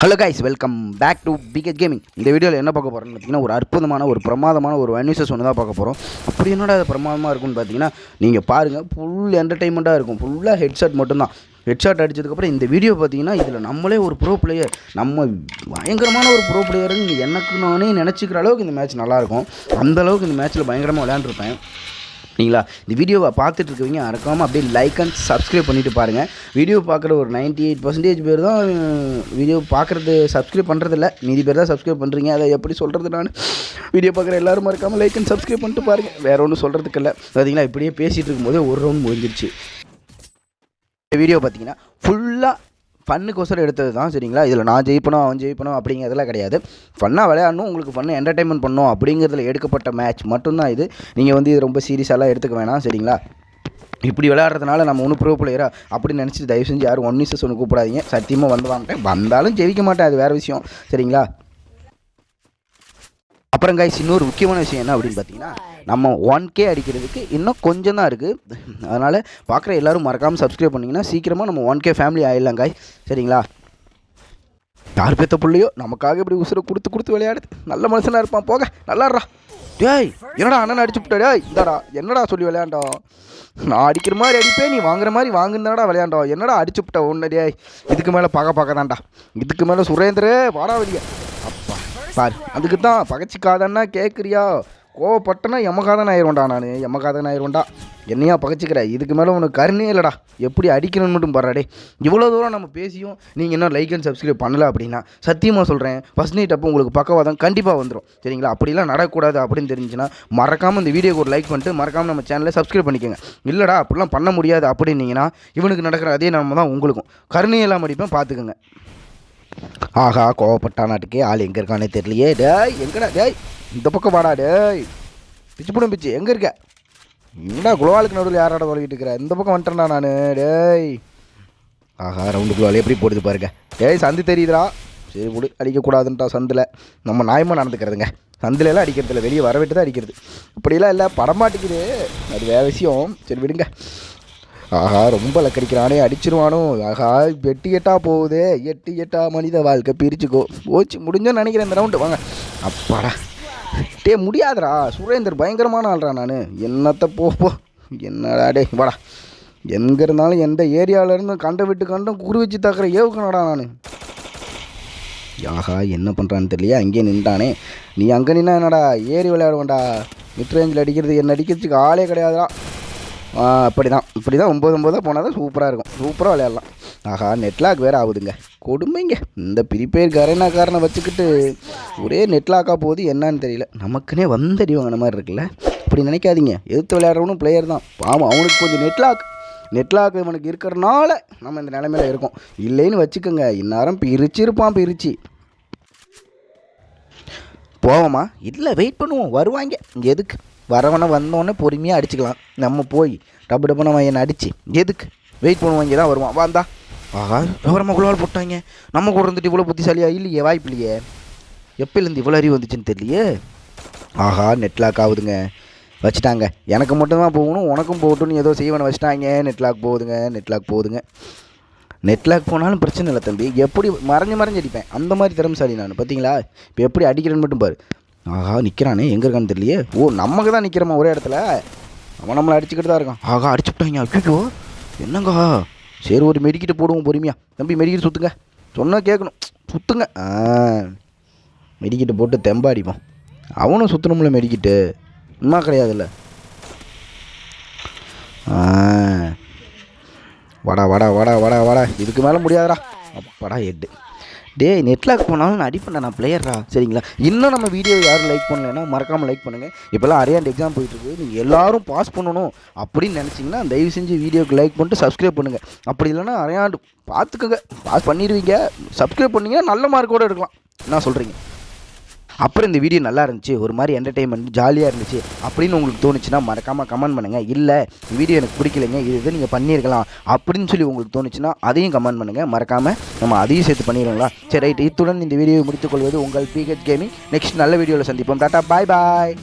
Hello guys welcome back to picket gaming இந்த வீடியோவில் என்ன பார்க்க போகிறோம்னு பார்த்தீங்கன்னா ஒரு அற்புதமான ஒரு பிரமாதமான ஒரு அனியூசஸ் ஒன்று தான் பார்க்க போகிறோம் அப்படி என்னடா அது பிரமாதமாக இருக்கும்னு பார்த்தீங்கன்னா நீங்கள் பாருங்கள் ஃபுல் என்டர்டைன்மெண்ட்டாக இருக்கும். ஃபுல்லாக ஹெட்செட் மட்டும்தான். ஹெட்ஷாட் அடித்ததுக்கப்புறம் இந்த வீடியோ பார்த்தீங்கன்னா இதில் நம்மளே ஒரு ப்ரோ பிளேயர் நம்ம பயங்கரமான ஒரு ப்ரோ பிளேயர்னு எனக்கு நானே நினச்சிக்கிற அளவுக்கு இந்த மேட்ச் நல்லாயிருக்கும் அந்தளவுக்கு இந்த மேட்ச்சில் பயங்கரமாக விளையாண்டுருப்பேன். சரிங்களா இந்த வீடியோவை பார்த்துட்டு இருக்கவங்க மறக்காமல் அப்படியே லைக் அண்ட் சப்ஸ்கிரைப் பண்ணிட்டு பாருங்கள் வீடியோ பார்க்குற ஒரு 98% எயிட் பர்சன்டேஜ் பேர் தான் வீடியோ பார்க்குறது சப்ஸ்கிரைப் பண்ணுறதில்ல மீதி பேர் தான் சப்ஸ்கிரைப் பண்ணுறீங்க அதை எப்படி சொல்கிறது நான்? வீடியோ பார்க்குற எல்லாரும் மறக்காமல் லைக் அண்ட் சப்ஸ்கிரைப் பண்ணிட்டு பாருங்கள் வேறு ஒன்றும் சொல்கிறதுக்கு இல்லை. பார்த்தீங்களா இப்படியே பேசிகிட்டு இருக்கும்போதே ஒரு ரவுண்ட் முடிஞ்சிருச்சு. இந்த வீடியோ பார்த்தீங்கன்னா ஃபுல்லாக ஃபன்னுக்கோசரம் எடுத்தது தான் சரிங்களா? இதில் நான் ஜெயிப்பணும் அவன் ஜெயிப்பணும் அப்படிங்கிறதுலாம் கிடையாது. ஃபன்னாக விளையாடணும் உங்களுக்கு ஃபன்னு என்டர்டைன்மெண்ட் பண்ணணும் அப்படிங்கிறதுல எடுக்கப்பட்ட மேட்ச் மட்டும்தான் இது. நீங்கள் வந்து இது ரொம்ப சீரியஸாலாம் எடுத்துக்க வேணாம் சரிங்களா? இப்படி விளையாடுறதுனால நம்ம ஒன்றும் ப்ரோ பிளேயரா அப்படின்னு நினச்சிட்டு தயவு செஞ்சு யாரும் ஒன் மிஸ்ஸஸ் ஒன்று கூப்பிடாதீங்க. சத்தியமாக வந்து வாங்கிட்டேன் வந்தாலும் ஜெயிக்க மாட்டேன் அது வேறு விஷயம் சரிங்களா? அப்புறம் காய்ச்சி இன்னொரு முக்கியமான விஷயம் என்ன அப்படின்னு பார்த்தீங்கன்னா நம்ம ஒன் கே அடிக்கிறதுக்கு இன்னும் கொஞ்சம் தான் இருக்குது அதனால் பார்க்குற எல்லாரும் மறக்காமல் சப்ஸ்கிரைப் பண்ணிங்கன்னா சீக்கிரமாக நம்ம ஒன் கே ஃபேமிலி ஆயிடலாம் காய் சரிங்களா? யார் பெத்த பிள்ளையோ நமக்காக இப்படி உசுரை கொடுத்து கொடுத்து விளையாடுது நல்ல மனுஷனாக இருப்பான். போக நல்லாடுறா. டேய் என்னடா அண்ணன் அடிச்சு விட்டா? டேய் இந்தாடா என்னடா சொல்லி விளையாண்டோம் நான் அடிக்கிற மாதிரி அடிப்பேன் நீ வாங்குற மாதிரி வாங்குனடா விளையாண்டோம் என்னடா அடிச்சு விட்ட ஒன்று டேய்? இதுக்கு மேலே பார்க்க பார்க்க தான்டா இதுக்கு மேலே சுரேந்திரே வாடா வெளியே. அப்பா பாரு அதுக்கு தான் பகச்சிக்காதன்னா கேட்குறியா கோவப்பட்டனா எமகாதன் ஆயிருவேன்டா நான். எமகாதன் ஆயிருவேன்டா. என்னையா பகச்சிக்கிற? இதுக்கு மேலே உனக்கு கருணே இல்லைடா. எப்படி அடிக்கணும்னு மட்டும் பாடுறாடே இவ்வளோ தூரம் நம்ம பேசியும் நீங்கள் இன்னும் லைக் அண்ட் சப்ஸ்கிரைப் பண்ணல அப்படின்னா சத்தியமாக சொல்கிறேன் ஃபஸ்ட் நைட் அப்போ உங்களுக்கு பக்கவாதம் கண்டிப்பாக வந்துடும் சரிங்களா? அப்படிலாம் நடக்கக்கூடாது அப்படின்னு தெரிஞ்சுன்னா மறக்காமல் இந்த வீடியோக்கு ஒரு லைக் பண்ணிட்டு மறக்காமல் நம்ம சேனலை சப்ஸ்கிரைப் பண்ணிக்கோங்க. இல்லைடா அப்படிலாம் பண்ண முடியாது அப்படின்னீங்கன்னா இவனுக்கு நடக்கிற அதே நம்ம தான் உங்களுக்கும். கருணையெல்லாம் அடிப்பேன் பார்த்துக்கோங்க ஆஹா கோவப்பட்டா நாட்டுக்கே ஆள் எங்கே இருக்கானே தெரியலையே. டேய் எங்கடா டேய். இந்த பக்கம் வாடா டேய். பிச்சு போடும் பிச்சு. எங்கே இருக்க? என்னடா குளவாளுக்கு நடுவில் யாராட தொலைகிட்டு இருக்கிற? இந்த பக்கம் வந்துட்டேன்டா நான் டேய். ஆஹா ரவுண்டு குளவால் எப்படி போடுது பாருங்க. டேய் சந்து தெரியுதுடா. சரி விடு. அடிக்கக்கூடாதுன்ட்டா சந்தில். நம்ம நியாயமாக நடந்துக்கிறதுங்க. சந்திலெல்லாம் அடிக்கிறதில்ல வெளியே வரவிட்டு தான் அடிக்கிறது. இப்படிலாம் இல்லை. படம் மாட்டிக்குது அது வேறு விஷயம். சரி விடுங்க. ஆஹா ரொம்ப லக்கடிக்கிறானே. அடிச்சிருவானோ. ஆஹா எட்டு எட்டா போகுதே. எட்டு எட்டா மனித வாழ்க்கை. பிரிச்சுக்கோ. போச்சு. முடிஞ்சோன்னு நினைக்கிறேன் இந்த ரவுண்டு வாங்க. அப்பாடா. டே முடியாதுடா. சுரேந்தர் பயங்கரமான ஆள்றா நான். என்னத்த போ போ. என்னடா டே வாடா. எங்கே இருந்தாலும் எந்த ஏரியாவிலேருந்து கண்ட விட்டு கண்டும் குறி வச்சு தாக்குற ஏவுக்கணடா நான். யாகா என்ன பண்ணுறான்னு தெரியலையே? அங்கேயே நின்றானே நீ அங்கே நின்னா என்னடா? ஏறி விளையாடுவேன்டா. மிட் ரேஞ்சில் அடிக்கிறது என்ன அடிக்கிறதுக்கு ஆளே கிடையாதுடா. அப்படி தான் இப்படி தான் ஒம்பது ஒம்பதாக போனால் தான் சூப்பராக இருக்கும். சூப்பராக விளையாடலாம். ஆஹா நெட்லாக் வேறு ஆகுதுங்க. கொடுமைங்க. இந்த ப்ரீபெய்ட் கரேனாக்காரனை வச்சுக்கிட்டு ஒரே நெட்லாக்காக போகுது என்னன்னு தெரியல. நமக்குன்னே வந்தடி வாங்கின மாதிரி இருக்குல்ல. அப்படி நினைக்காதீங்க. எதிர்த்து விளையாடுறவனும் பிளேயர் தான். ஆமாம் அவனுக்கு கொஞ்சம் நெட்லாக் நெட்லாக் இவனுக்கு இருக்கிறனால நம்ம இந்த நிலைமையில் இருக்கோம். இல்லைன்னு வச்சுக்கோங்க. இந்நேரம் பிரிச்சு இருப்பான் பிரிச்சு. போவோமா? இல்லை வெயிட் பண்ணுவோம். வருவாங்க. எதுக்கு? வரவனை வந்தோடனே பொறுமையாக அடிச்சுக்கலாம். நம்ம போய் டப்பு டப்புன்னு அவன் என்னை அடித்து எதுக்கு? வெயிட் பண்ணுவோம் இங்கே தான் வருவான் வாந்தா ஆஹா விவரமாக குழுவால் போட்டாங்க. நம்ம கூட இருந்துட்டு இவ்வளோ புத்திசாலியாக இல்லையே வாய்ப்பு இல்லையே எப்போலேருந்து இவ்வளோ அறிவு வந்துச்சுன்னு தெரியலையே? ஆஹா நெட்லாக் ஆகுதுங்க. வச்சுட்டாங்க. எனக்கு மட்டும்தான் போகணும் உனக்கும் போகட்டும்னு ஏதோ செய்வனை வச்சுட்டாங்க. நெட்லாக் போகுதுங்க நெட்லாக் போகுதுங்க. நெட்லாக் போனாலும் பிரச்சனை இல்லை தம்பி. எப்படி மறைஞ்சு மறைஞ்சு அடிப்பேன். அந்த மாதிரி திறமசாலி நான் பார்த்தீங்களா? இப்போ எப்படி அடிக்கிறேன்னு மட்டும் பாரு. ஆஹா நிற்கிறானே எங்கே இருக்கான்னு தெரியலையே. ஓ நமக்கு தான் நிற்கிறோமா ஒரே இடத்துல? அவன் நம்மளை அடிச்சுக்கிட்டு தான் இருக்கான் ஆகா அடிச்சுட்டாங்க ஐயோ என்னங்கா? சரி ஒரு மெடிக்கிட்டு போடுவோம் பொறுமையா. தம்பி மெடிக்கிட்டு சுற்றுங்க சொன்னால் கேட்கணும். சுற்றுங்க மெடிக்கிட்டு போட்டு தெம்பா அடிப்போம் அவனும் சுற்றணும்ல மெடிக்கிட்டு. உண்மை கிடையாதுல்ல. ஆ. வாடா வாடா வாடா வாடா வாடா. இதுக்கு மேலே முடியாதுடா. அப்பாடா எட்டு. டேய் நெட்லாக் போனாலும் நான் அடிப்பேன் நான் பிளேயர்ரா சரிங்களா? இன்னும் நம்ம வீடியோ யாரும் லைக் பண்ணலைன்னா மறக்காமல் லைக் பண்ணுங்கள் இப்போல்லாம் அரையாண்டு எக்ஸாம் போயிட்டுருக்கு. நீங்கள் எல்லாரும் பாஸ் பண்ணணும் அப்படின்னு நினச்சிங்கன்னா தயவு செஞ்சு வீடியோக்கு லைக் பண்ணிட்டு சப்ஸ்கிரைப் பண்ணுங்கள் அப்படி இல்லைன்னா அரையாண்டு பார்த்துக்கோங்க. பாஸ் பண்ணிடுவீங்க. சப்ஸ்கிரைப் பண்ணிங்கன்னா நல்ல மார்க்கோடு எடுக்கலாம். என்ன சொல்கிறீங்க அப்புறம் இந்த வீடியோ நல்லா இருந்துச்சு ஒரு மாதிரி என்டர்டெயின்மெண்ட் ஜாலியாக இருந்துச்சு அப்படின்னு உங்களுக்கு தோணுச்சுன்னா மறக்காமல் கமெண்ட் பண்ணுங்கள் இல்லை இந்த வீடியோ எனக்கு பிடிக்கலைங்க இது இதை நீங்கள் பண்ணியிருக்கலாம் அப்படின்னு சொல்லி உங்களுக்கு தோணுச்சுன்னா அதையும் கமெண்ட் பண்ணுங்கள் மறக்காமல் நம்ம அதையும் சேர்த்து பண்ணிடுவோங்களா? சரி ரைட் இத்துடன் இந்த வீடியோவை முடித்துக்கொள்வது உங்கள் பிஹெச் கேமிங் நெக்ஸ்ட் நல்ல வீடியோவில் சந்திப்போம். டாட்டா பாய் பாய்